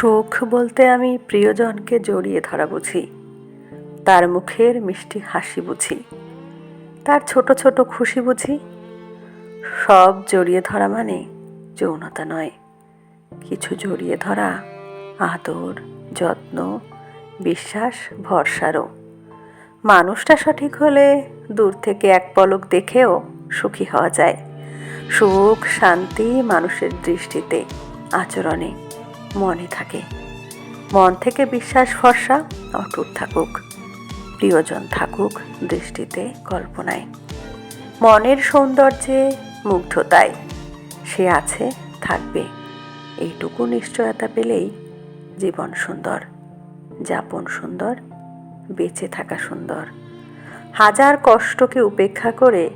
সুখ বলতে আমি প্রিয়জনকে জড়িয়ে ধরা বুঝি। তার মুখের মিষ্টি হাসি বুঝি। তার ছোট ছোট খুশি বুঝি। সব জড়িয়ে ধরা মানে যৌনতা নয়। কিছু জড়িয়ে ধরা আদর, যত্ন, বিশ্বাস, ভরসারও। মানুষটা সঠিক হলে দূর থেকে এক পলক দেখেও সুখী হওয়া যায়। সুখ, শান্তি মানুষের দৃষ্টিতে, আচরণে। মনে থাকে। মন থেকে বিশ্বাস ভরসা, অটুট থাকুক। প্রিয়জন থাকুক দৃষ্টিতে, কল্পনায়। মনের সৌন্দর্যে, মুগ্ধতায়। সে আছে, থাকবে। এইটুকু নিশ্চয়তা পেলেই জীবন সুন্দর। যাপন সুন্দর, বেঁচে থাকা সুন্দর। হাজার কষ্টকে উপেক্ষা করে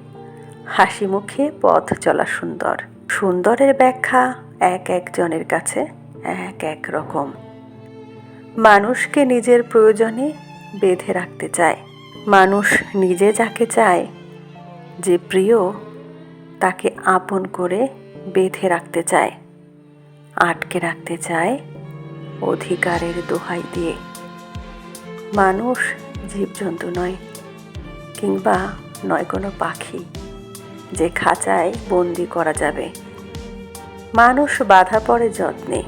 হাসি মুখে পথ চলা সুন্দর। সুন্দরের ব্যাখ্যা এক একজনের কাছে। এক এক রকম। মানুষকে নিজের প্রয়োজনে বেঁধে রাখতে চায়। মানুষ নিজে যাকে চায়, যে প্রিয়, তাকে আপন করে বেঁধে রাখতে চায়। আটকে রাখতে চায় অধিকারের দোহাই দিয়ে। মানুষ জীবজন্তু নয়, কিংবা নয় কোনো পাখি যে খাঁচায় বন্দি করা যাবে। মানুষ বাধা পড়ে যত্নে।